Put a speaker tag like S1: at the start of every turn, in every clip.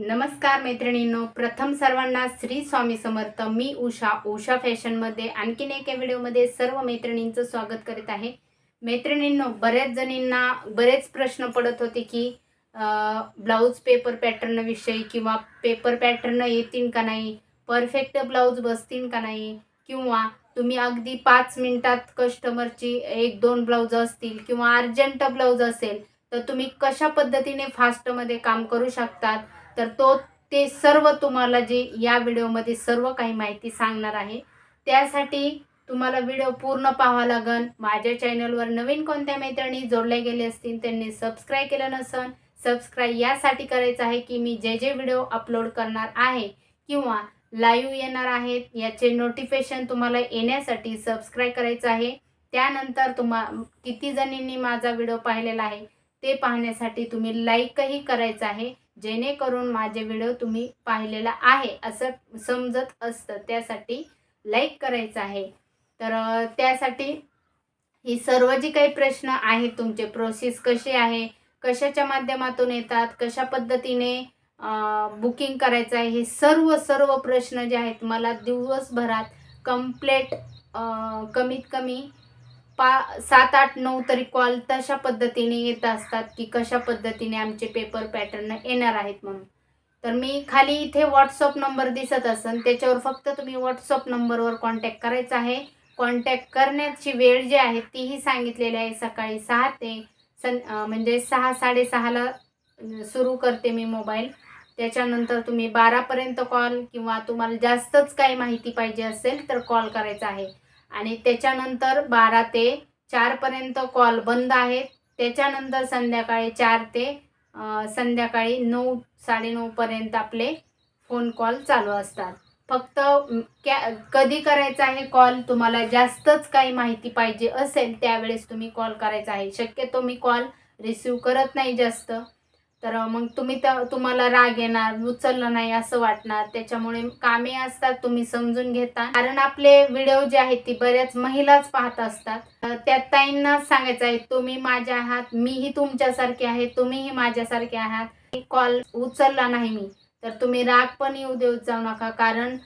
S1: नमस्कार मैत्रिणींनो. प्रथम सर्वांना श्री स्वामी समर्थ. मी उषा उषा फॅशनमध्ये आणखीन एका व्हिडिओमध्ये सर्व मैत्रिणींचं स्वागत करीत आहे. मैत्रिणींनो बऱ्याच जणींना बरेच प्रश्न पडत होते की ब्लाऊज पेपर पॅटर्नविषयी किंवा पेपर पॅटर्न येतील का नाही? परफेक्ट ब्लाऊज बसतील का नाही? किंवा तुम्ही अगदी पाच मिनिटात कस्टमरची एक दोन ब्लाऊज असतील किंवा अर्जंट ब्लाऊज असेल तर तुम्ही कशा पद्धतीने फास्टमध्ये काम करू शकतात? तर तो ते सर्व तुम्हाला जे या व्हिडिओमध्ये सर्व काही माहिती सांगणार आहे त्यासाठी तुम्हाला व्हिडिओ पूर्ण पाहावा लागन. माझ्या चॅनलवर नवीन कोणत्या मैत्रिणी जोडल्या गेले असतील त्यांनी सबस्क्राईब केलं नसन सबस्क्राईब यासाठी करायचं आहे की मी जे जे व्हिडिओ अपलोड करणार आहे किंवा लाईव्ह येणार आहेत याचे नोटिफिकेशन तुम्हाला येण्यासाठी सबस्क्राईब करायचं आहे. त्यानंतर तुम्हा किती जणींनी माझा व्हिडिओ पाहिलेला आहे ते पाहण्यासाठी तुम्ही लाईकही करायचं आहे. जेणेकरून माझे व्हिडिओ तुम्ही पाहिलेला आहे असं समजत असतं. त्यासाठी लाईक करायचं आहे. तर त्यासाठी ही सर्व जी काही प्रश्न आहेत तुमचे प्रोसेस कशी आहे कशाच्या माध्यमातून येतात कशा पद्धतीने बुकिंग करायचं आहे हे सर्व सर्व प्रश्न जे आहेत मला दिवसभरात कम्प्लेट कमीत कमी पा सात आठ नऊ तरी कॉल तशा पद्धतीने येत असतात की कशा पद्धतीने आमचे पेपर पॅटर्न येणार आहेत म्हणून. तर मी खाली इथे व्हॉट्सअप नंबर दिसत असेल त्याच्यावर फक्त तुम्ही व्हॉट्सअप नंबरवर कॉन्टॅक्ट करायचा आहे. कॉन्टॅक्ट करण्याची वेळ जी आहे तीही सांगितलेली आहे. सकाळी सहा ते सं म्हणजे सहा साडेसहाला सुरू करते मी मोबाईल. त्याच्यानंतर तुम्ही बारापर्यंत कॉल किंवा तुम्हाला जास्तच काही माहिती पाहिजे असेल तर कॉल करायचा आहे. आणि त्याच्यानंतर बारा ते चारपर्यंत कॉल बंद आहेत. त्याच्यानंतर संध्याकाळी चार ते संध्याकाळी नऊ साडेनऊपर्यंत आपले फोन कॉल चालू असतात. फक्त कॅ कधी करायचा आहे कॉल तुम्हाला जास्तच काही माहिती पाहिजे असेल त्यावेळेस तुम्ही कॉल करायचा आहे. शक्यतो मी कॉल रिसीव करत नाही जास्त. तर मग तुम्ही त्या तुम्हाला राग येणार उचललं नाही असं वाटणार. त्याच्यामुळे कामे असतात तुम्ही समजून घेता. कारण आपले व्हिडिओ जे आहेत ती बऱ्याच महिलाच पाहत असतात. त्या ताईंना सांगायचं आहे तुम्ही माझ्या आहात मीही तुमच्यासारखे आहे तुम्हीही माझ्यासारखे आहात. कॉल उचलला नाही मी. तर तुम्ही राग पण येऊ देऊ जाऊ नका. कारण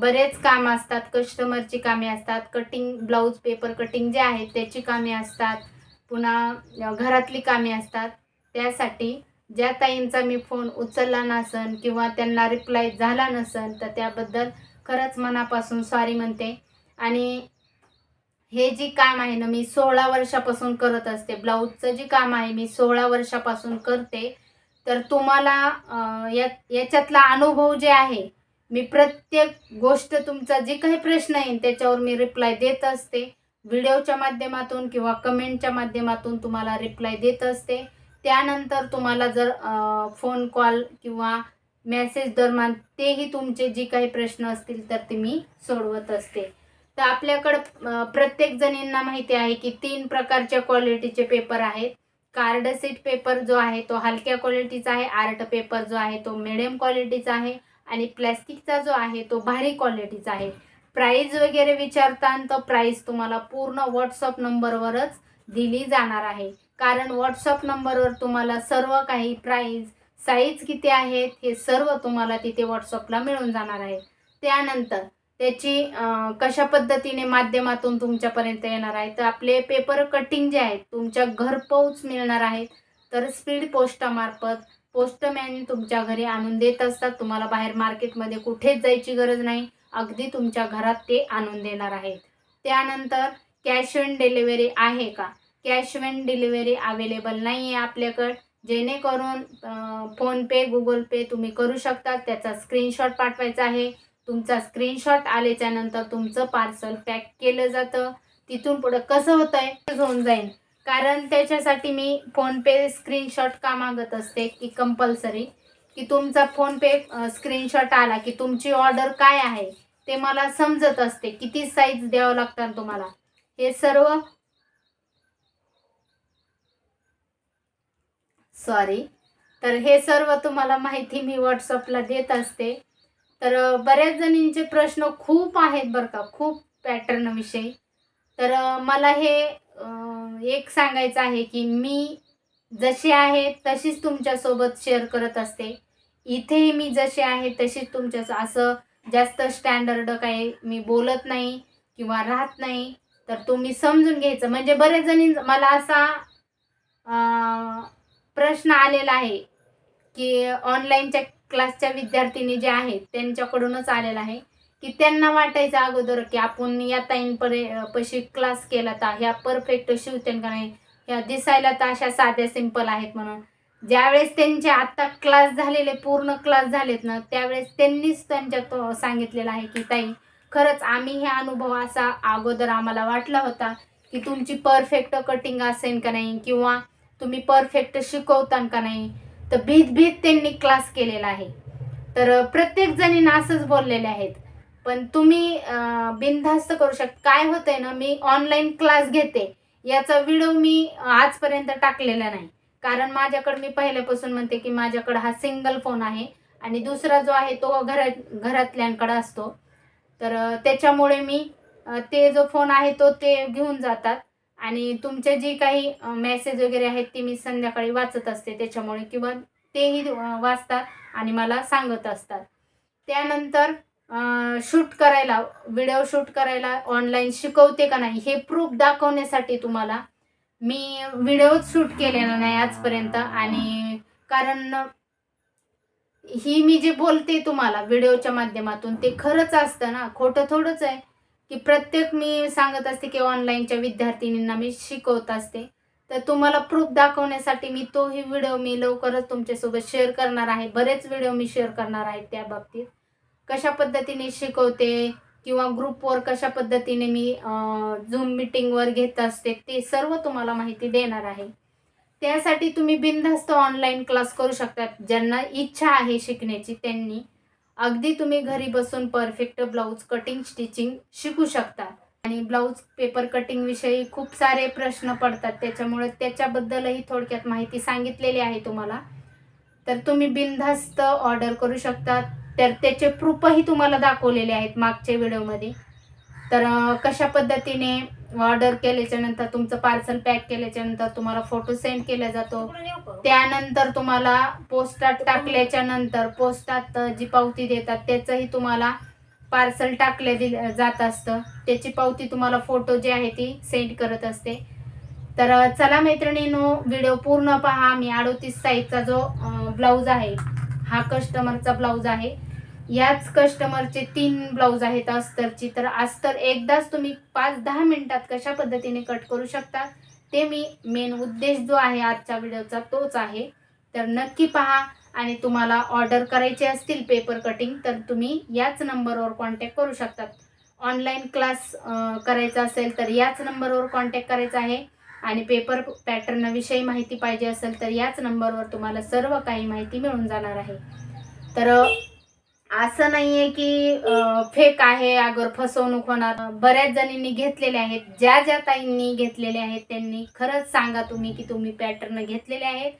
S1: बरेच काम असतात कस्टमरची कामे असतात. कटिंग ब्लाऊज पेपर कटिंग जे आहे त्याची कामे असतात. पुन्हा घरातली कामे असतात. त्यासाठी ज्या ताईंचा मी फोन उचलला नसन किंवा त्यांना रिप्लाय झाला नसन तर त्याबद्दल खरंच मनापासून सॉरी म्हणते. आणि हे जी काम आहे ना मी सोळा वर्षापासून करत असते. ब्लाऊजचं जे काम आहे मी सोळा वर्षापासून करते. तर तुम्हाला या याच्यातला अनुभव जे आहे मी प्रत्येक गोष्ट तुमचा जे काही प्रश्न येईल त्याच्यावर मी रिप्लाय देत असते. व्हिडिओच्या माध्यमातून किंवा कमेंटच्या माध्यमातून तुम्हाला रिप्लाय देत असते. त्यानंतर तुम्हाला जर फोन कॉल किंवा मेसेज दरम्यान तेही तुमचे जे काही प्रश्न असतील तर ते मी सोडवत असते. तर आपल्याकडं प्रत्येक जणींना माहिती आहे की तीन प्रकारच्या क्वालिटीचे पेपर आहेत. कार्ड सीट पेपर जो आहे तो हलक्या क्वालिटीचा आहे आर्ट पेपर जो आहे तो मिडियम क्वालिटीचा आहे आणि प्लॅस्टिकचा जो आहे तो भारी क्वालिटीचा आहे. प्राईज वगैरे विचारताना तर प्राईस तुम्हाला पूर्ण व्हॉट्सअप नंबरवरच दिली जाणार आहे. कारण व्हॉट्सअप नंबरवर तुम्हाला सर्व काही प्राईज साईज किती आहेत हे सर्व तुम्हाला तिथे व्हॉट्सअपला मिळून जाणार आहे. त्यानंतर त्याची कशा पद्धतीने माध्यमातून तुमच्यापर्यंत येणार आहे तर आपले पेपर कटिंग जे आहेत तुमच्या घरपोच मिळणार आहेत तर स्पीड पोस्टामार्फत पोस्टमॅन तुमच्या घरी आणून देत असतात. तुम्हाला बाहेर मार्केटमध्ये कुठेच जायची गरज नाही. अगदी तुमच्या घरात ते आणून देणार आहेत. त्यानंतर कॅश ऑन डिलिव्हरी आहे का? कॅश ऑन डिलिव्हरी अवेलेबल नाही आहे आपल्याकडं. जेणेकरून फोनपे गुगल पे तुम्ही करू शकता. त्याचा स्क्रीनशॉट पाठवायचा आहे. तुमचा स्क्रीनशॉट आल्याच्यानंतर तुमचं पार्सल पॅक केलं जातं. तिथून पुढं कसं होतं आहे होऊन जाईल कारण त्याच्यासाठी मी फोनपे स्क्रीनशॉट का मागत असते की कंपल्सरी की तुमचा फोनपे स्क्रीनशॉट आला की तुमची ऑर्डर काय आहे ते मला समजत असते. किती साईज द्यावं लागतात तुम्हाला. हे सर्व सॉरी तर हे सर्व तुम्हाला माहिती मी व्हॉट्सअपला देत असते. तर बऱ्याच जणींचे प्रश्न खूप आहेत बरं का खूप पॅटर्नविषयी तर मला हे एक सांगायचं आहे की मी जशी आहे तशीच तुमच्यासोबत शेअर करत असते. इथेही मी जशी आहे तशीच तुमच्या असं जास्त स्टँडर्ड काही मी बोलत नाही किंवा राहत नाही. तर तुम्ही समजून घ्यायचं. म्हणजे बरेच जणी मला असा प्रश्न आलेला आहे की ऑनलाईनच्या क्लासच्या विद्यार्थिनी जे आहेत त्यांच्याकडूनच आलेला आहे की त्यांना वाटायचं अगोदर की आपण या ताईंपरे पशी क्लास केला तर ह्या परफेक्ट शिवतेन का नाही? ह्या दिसायला तर अशा साध्या सिंपल आहेत म्हणून. ज्यावेळेस त्यांचे आत्ता क्लास झालेले पूर्ण क्लास झालेत ना त्यावेळेस त्यांनीच त्यांच्या तो सांगितलेलं आहे की ताई खरंच आम्ही हे अनुभव असा अगोदर आम्हाला वाटला होता की तुमची परफेक्ट कटिंग असेल का नाही? किंवा तुम्ही परफेक्ट शिकवतान का नाही? तर भीत भीत त्यांनी क्लास केलेला आहे. तर प्रत्येक जणींना असंच बोललेले आहेत. पण तुम्ही बिनधास्त करू शकता. काय होतंय ना मी ऑनलाईन क्लास घेते. याचा व्हिडिओ मी आजपर्यंत टाकलेला नाही. कारण माझ्याकडे मी पहिल्यापासून म्हणते की माझ्याकडे हा सिंगल फोन आहे आणि दुसरा जो आहे तो घरात घरातल्यांकडे असतो. तर त्याच्यामुळे मी ते जो फोन आहे तो ते घेऊन जातात. आणि तुमचे जे काही मेसेज वगैरे आहेत ते मी संध्याकाळी वाचत असते त्याच्यामुळे किंवा तेही वाचतात आणि मला सांगत असतात. त्यानंतर शूट करायला व्हिडिओ शूट करायला ऑनलाईन शिकवते का नाही हे प्रूफ दाखवण्यासाठी तुम्हाला मी व्हिडिओच शूट केलेला नाही आजपर्यंत आणि कारण ही मी जे बोलते तुम्हाला व्हिडिओच्या माध्यमातून ते खरंच असतं ना खोटं थोडंच आहे. की प्रत्येक मी सांगत असते की ऑनलाईनच्या विद्यार्थिनींना मी शिकवत असते. तर तुम्हाला प्रूफ दाखवण्यासाठी मी तोही व्हिडिओ मी लवकरच तुमच्यासोबत शेअर करणार आहे. बरेच व्हिडिओ मी शेअर करणार आहे त्या बाबतीत. कशा पद्धतीने शिकवते किंवा ग्रुपवर कशा पद्धतीने मी झूम मिटिंगवर घेत असते ते सर्व तुम्हाला माहिती देणार आहे. त्यासाठी तुम्ही बिनधास्त ऑनलाईन क्लास करू शकता ज्यांना इच्छा आहे शिकण्याची त्यांनी. अगदी तुम्ही घरी बसून परफेक्ट ब्लाऊज कटिंग स्टिचिंग शिकू शकता. आणि ब्लाऊज पेपर कटिंग विषयी खूप सारे प्रश्न पडतात. त्याच्यामुळे त्याच्याबद्दलही थोडक्यात माहिती सांगितलेली आहे तुम्हाला. तर तुम्ही बिनधास्त ऑर्डर करू शकता. तर त्याचे प्रूफही तुम्हाला दाखवलेले आहेत मागच्या व्हिडिओमध्ये तर कशा पद्धतीने ऑर्डर केल्याच्यानंतर तुमचं पार्सल पॅक केल्याच्यानंतर तुम्हाला फोटो सेंड केला जातो. त्यानंतर तुम्हाला पोस्टात टाकल्याच्या नंतर पोस्टात जी पावती देतात त्याचंही तुम्हाला पार्सल टाकले दिलं जात असतं. त्याची पावती तुम्हाला फोटो जी आहे ती सेंड करत असते. तर चला मैत्रिणींनो व्हिडिओ पूर्ण पहा. मी अडोतीस साईजचा जो ब्लाऊज आहे हा कस्टमरचा ब्लाऊज आहे. याच कस्टमरचे तीन ब्लाऊज आहेत अस्तरची. तर अस्तर एकदाच तुम्ही पाच दहा मिनिटात कशा पद्धतीने कट करू शकता? ते मी मेन उद्देश जो आहे आजच्या व्हिडिओचा तोच आहे. तर नक्की पहा आणि तुम्हाला ऑर्डर करायचे असतील पेपर कटिंग तर तुम्ही याच नंबरवर कॉन्टॅक्ट करू शकतात. ऑनलाईन क्लास करायचा असेल तर याच नंबरवर कॉन्टॅक्ट करायचा आहे. आणि पेपर पॅटर्नविषयी माहिती पाहिजे असेल तर याच नंबरवर तुम्हाला सर्व काही माहिती मिळून जाणार आहे. तर असं नाही आहे की फेक आहे अगर फसवणूक होणार. बऱ्याच जणींनी घेतलेले आहेत. ज्या ज्या ताईंनी घेतलेले आहेत त्यांनी खरंच सांगा तुम्ही की तुम्ही पॅटर्न घेतलेले आहेत.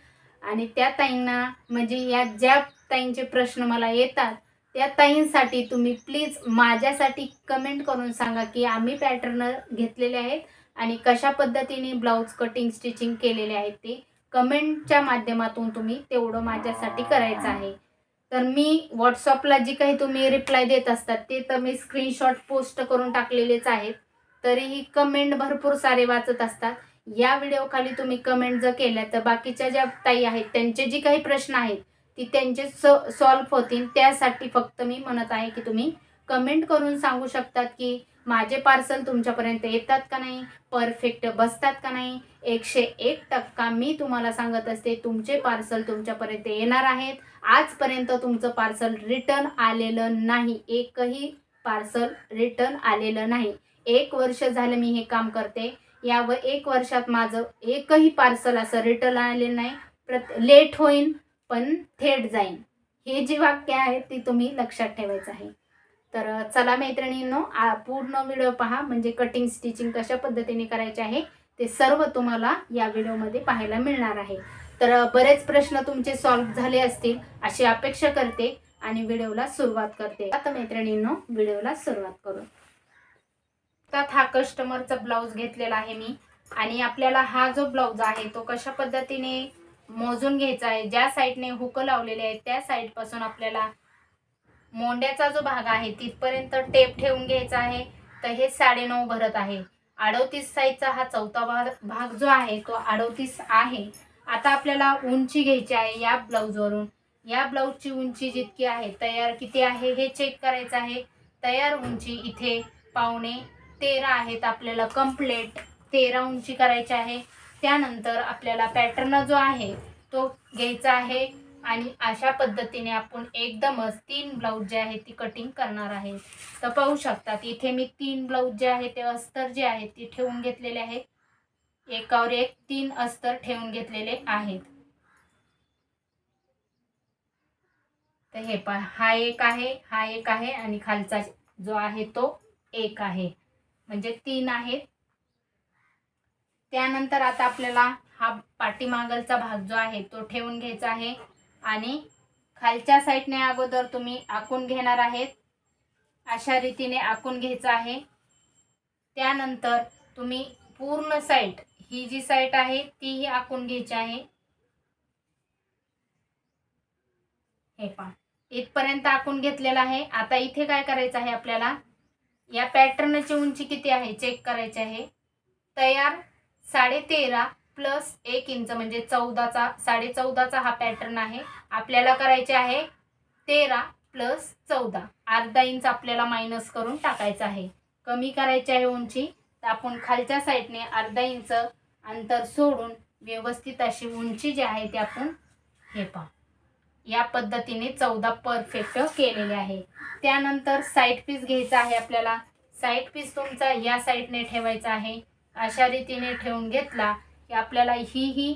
S1: आणि त्या ताईंना म्हणजे या ज्या ताईंचे प्रश्न मला येतात त्या ताईंसाठी तुम्ही प्लीज माझ्यासाठी कमेंट करून सांगा की आम्ही पॅटर्न घेतलेले आहेत आणि कशा पद्धतीने ब्लाऊज कटिंग स्टिचिंग केलेले आहेत ते कमेंटच्या माध्यमातून तुम्ही तेवढं माझ्यासाठी करायचं आहे. तर मी व्हॉट्सअपला जी काही तुम्ही रिप्लाय देत असतात ते तर मी स्क्रीनशॉट पोस्ट करून टाकलेलेच आहेत. तरीही कमेंट भरपूर सारे वाचत असतात. या व्हिडिओखाली तुम्ही कमेंट जर केल्या तर बाकीच्या ज्या ताई आहेत त्यांचे जी काही प्रश्न आहेत ती त्यांचे सॉल्व्ह होतील. त्यासाठी फक्त मी म्हणत आहे की तुम्ही कमेंट करून सांगू शकतात की माझे पार्सल तुमच्यापर्यंत येतात का नाही? परफेक्ट बसतात का नाही? एकशे एक टक्का मी तुम्हाला सांगत असते तुमचे पार्सल तुमच्यापर्यंत येणार आहेत. आजपर्यंत तुमचं पार्सल रिटर्न आलेलं नाही. एकही पार्सल रिटर्न आलेलं नाही. एक वर्ष झालं मी हे काम करते. या व एक वर्षात माझं एकही पार्सल असं रिटर्न आलेलं नाही. प्रत लेट होईन पण थेट जाईन. हे जी वाक्य आहेत ती तुम्ही लक्षात ठेवायचं आहे. तर चला मैत्रिणींनो आ- पूर्ण व्हिडिओ पहा म्हणजे कटिंग स्टिचिंग कशा पद्धतीने करायचे आहे ते सर्व तुम्हाला या व्हिडिओमध्ये पाहायला मिळणार आहे. तर बरेच प्रश्न तुमचे सॉल्व्ह झाले असतील अशी अपेक्षा करते आणि व्हिडिओला सुरुवात करते. आता मैत्रिणींनो व्हिडिओला सुरुवात करू. त्यात हा कस्टमरचा ब्लाऊज घेतलेला आहे मी आणि आपल्याला हा जो ब्लाऊज आहे तो कशा पद्धतीने मोजून घ्यायचा आहे ज्या साईडने हुकं लावलेले आहेत त्या साईडपासून आपल्याला मोंड्याचा जो भाग आहे तिथपर्यंत टेप ठेवून घ्यायचा आहे. तर हे साडेनऊ भरत आहे. अडोतीस साईजचा हा चौथा भाग भाग जो आहे तो अडोतीस आहे. आता आपल्याला उंची घ्यायची आहे या ब्लाऊजवरून या ब्लाऊजची उंची जितकी आहे तयार किती आहे हे चेक करायचं आहे. तयार उंची इथे पावणे तेरा आहेत आपल्याला. कम्प्लेट तेरा उंची करायची आहे. त्यानंतर आपल्याला पॅटर्न जो आहे तो घ्यायचा आहे. आणि अशा पद्धतीने आपण एकदमच तीन ब्लाऊज जे आहे ती कटिंग करणार आहे. तर पाहू शकतात इथे मी तीन ब्लाऊज जे आहे ते अस्तर जे आहेत ते ठेवून घेतलेले आहेत. एकावर एक तीन अस्तर ठेवून घेतलेले आहेत. तर हे पा हा एक आहे हा एक आहे आणि खालचा जो आहे तो एक आहे. म्हणजे तीन आहेत. त्यानंतर आता आपल्याला हा पाठीमागलचा भाग जो आहे तो ठेवून घ्यायचा आहे. आणि खालच्या साईडने अगोदर तुम्ही आखून घेणार आहेत. अशा रीतीने आखून घ्यायचं आहे. त्यानंतर तुम्ही पूर्ण साईट ही जी साईट आहे तीही आखून घ्यायची आहे. हे पहा इथपर्यंत आखून घेतलेला आहे. आता इथे काय करायचं आहे आपल्याला? या पॅटर्नची उंची किती आहे? चेक करायची आहे. तयार साडेतेरा प्लस एक इंच म्हणजे चौदाचा साडे चौदाचा हा पॅटर्न आहे. आपल्याला करायचे आहे तेरा प्लस चौदा. अर्धा इंच आपल्याला मायनस करून टाकायचं आहे. कमी करायची आहे उंची. तर आपण खालच्या साईडने अर्धा इंच अंतर सोडून व्यवस्थित अशी उंची जी आहे ती आपण हे पहा. या पद्धतीने चौदा परफेक्ट केलेले आहे. त्यानंतर साईड पीस घ्यायचा आहे आपल्याला. साईड पीस तुमचा या साईडने ठेवायचा आहे. अशा रीतीने ठेवून घेतला की आपल्याला ही ही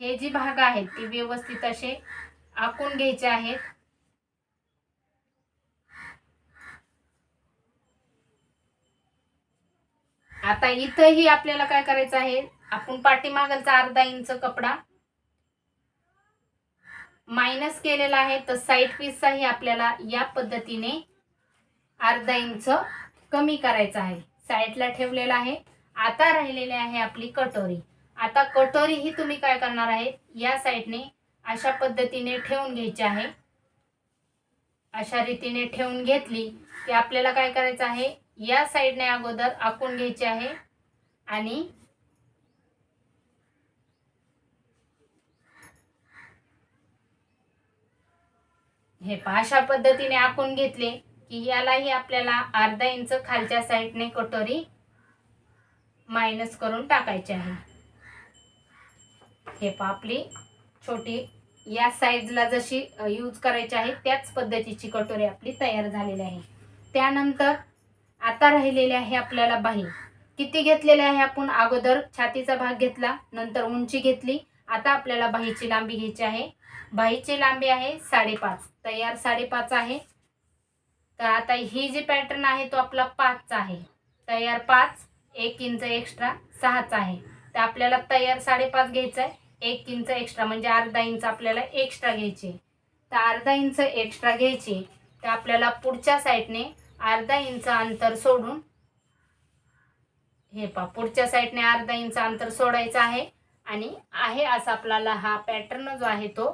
S1: हे जी भाग आहेत ती व्यवस्थित असे आखून घ्यायचे आहेत. आता इथंही आपल्याला काय करायचं आहे? आपण पाठीमागलचा अर्धा इंच कपडा मायनस केलेला आहे तर साईड पीसचाही आपल्याला या पद्धतीने अर्धा इंच कमी करायचा आहे. साईडला ठेवलेला आहे. आता राहिलेली आहे आपली कटोरी. आता कटोरी ही तुम्ही काय करणार आहे? या साईडने अशा पद्धतीने ठेवून घ्यायची आहे. अशा रीतीने ठेवून घेतली की आपल्याला काय करायचं आहे? या साईडने अगोदर आखून घ्यायची आहे. आणि हे अशा पद्धतीने आखून घेतले की यालाही आपल्याला अर्धा इंच खालच्या साईडने कटोरी मायनस करून टाकायची आहे. हे पहा आपली छोटी या साईजला जशी यूज करायची आहे त्याच पद्धतीची कटोरी आपली तयार झालेली आहे. त्यानंतर आता राहिलेले आहे आपल्याला बाही. किती घेतलेले आहे आपण? अगोदर छातीचा भाग घेतला नंतर उंची घेतली. आता आपल्याला बाहीची लांबी घ्यायची आहे. बाहीची लांबी आहे साडेपाच. तयार साडेपाच आहे. तर आता ही जी पॅटर्न आहे तो आपला पाचचा आहे. तयार पाच एक इंच एक्स्ट्रा सहाचा आहे. तर आपल्याला तयार साडेपाच घ्यायचं आहे एक इंच एक्स्ट्रा म्हणजे अर्धा इंच आपल्याला एक्स्ट्रा घ्यायचे. तर अर्धा इंच एक्स्ट्रा घ्यायची. तर आपल्याला पुढच्या साईडने अर्धा इंच अंतर सोडून हे पा पुढच्या साईडने अर्धा इंच अंतर सोडायचं आहे. आणि आहे असा आपल्याला हा पॅटर्न जो आहे तो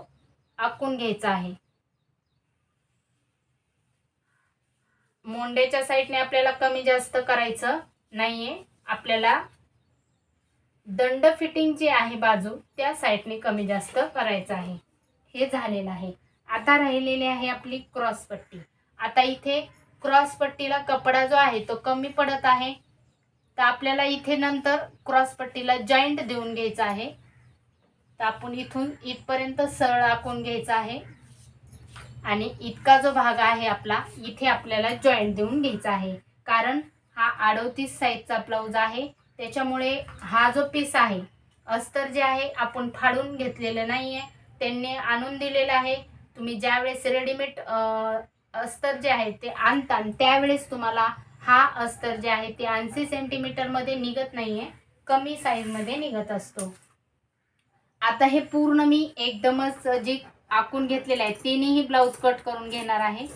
S1: आखून घ्यायचा आहे. मोंडेच्या साईडने आपल्याला कमी जास्त करायचं नाहीये. आपल्याला दंड फिटिंग जी आहे बाजू त्या साईडने कमी जास्त करायचं आहे. हे झालेलं आहे. आता राहिलेली आहे आपली क्रॉस पट्टी. आता इथे क्रॉस पट्टीला कपडा जो आहे तो कमी पडत आहे. तर आपल्याला इथे नंतर क्रॉस पट्टीला जॉईंट देऊन घ्यायचा आहे. तर आपण इथून इथपर्यंत सरळ आखून घ्यायचा आहे. आणि इतका जो भाग आहे आपला इथे आपल्याला जॉईंट देऊन घ्यायचा आहे. कारण हा अडोतीस साईजचा ब्लाऊज आहे. त्याच्यामुळे हा जो पीस आहे अस्तर जे आहे आपण फाडून घेतलेलं नाही आहे त्यांनी आणून दिलेलं आहे. तुम्ही ज्यावेळेस रेडीमेड अस्तर जे आहे ते आणता त्यावेळेस तुम्हाला हा अस्तर जे आहे ते ऐंशी सेंटीमीटरमध्ये निघत नाही आहे कमी साईजमध्ये निघत असतो. आता हे पूर्ण मी एकदमच जे आखून घेतलेलं आहे तिनेही ब्लाऊज कट करून घेणार आहे.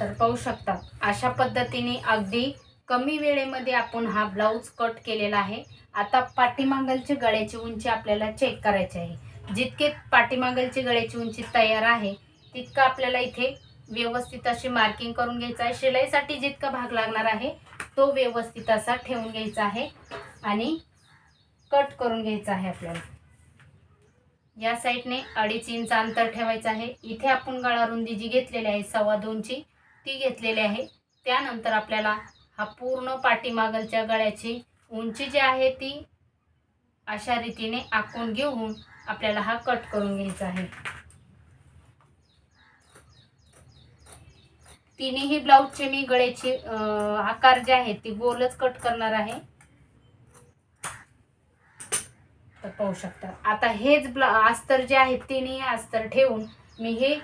S1: तर पाहू शकता अशा पद्धतीने अगदी कमी वेळेमध्ये आपण हा ब्लाऊज कट केलेला आहे. आता पाठीमागलची गळ्याची उंची आपल्याला चेक करायची आहे. जितके पाठीमागलची गळ्याची उंची तयार आहे तितकं आपल्याला इथे व्यवस्थित अशी मार्किंग करून घ्यायचं आहे. शिलाईसाठी जितका भाग लागणार आहे तो व्यवस्थित असा ठेवून घ्यायचा आहे आणि कट करून घ्यायचा आहे आपल्याला. या साईडने अडीच इंच अंतर ठेवायचं आहे. इथे आपण गळा रुंदी जी घेतलेली आहे सव्वा दोनची ती घेतलेली आहे. त्यानंतर आपल्याला हा पूर्ण पाठीमागलच्या गळ्याची उंची जी आहे ती अशा रीतीने आखून घेऊन आपल्याला हा कट करून घ्यायचा आहे. तिन्ही ब्लाऊजचे मी गळ्याची अं, आकार जे आहे ती गोलच कट करणार आहे. तर पाहू शकता. आता हेच ब्ला अस्तर जे आहेत तिन्ही अस्तर ठेवून मी हे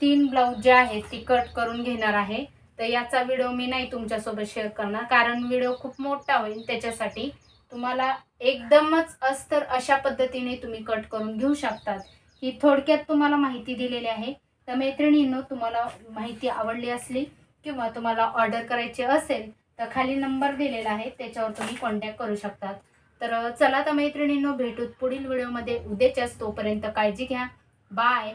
S1: तीन ब्लाऊज जे आहेत ती कट करून घेणार आहे. तर याचा व्हिडिओ मी नाही तुमच्यासोबत शेअर करणार कारण व्हिडिओ खूप मोठा होईल. त्याच्यासाठी तुम्हाला एकदमच अस्तर अशा पद्धतीने तुम्ही कट करून घेऊ शकतात. ही थोडक्यात तुम्हाला माहिती दिलेली आहे. तर मैत्रिणींनो तुम्हाला माहिती आवडली असली किंवा तुम्हाला ऑर्डर करायची असेल तर खाली नंबर दिलेला आहे. त्याच्यावर तुम्ही कॉन्टॅक्ट करू शकतात. तर चला तर मैत्रिणींनो भेटूत पुढील व्हिडिओमध्ये उद्याच्याच तोपर्यंत काळजी घ्या. बाय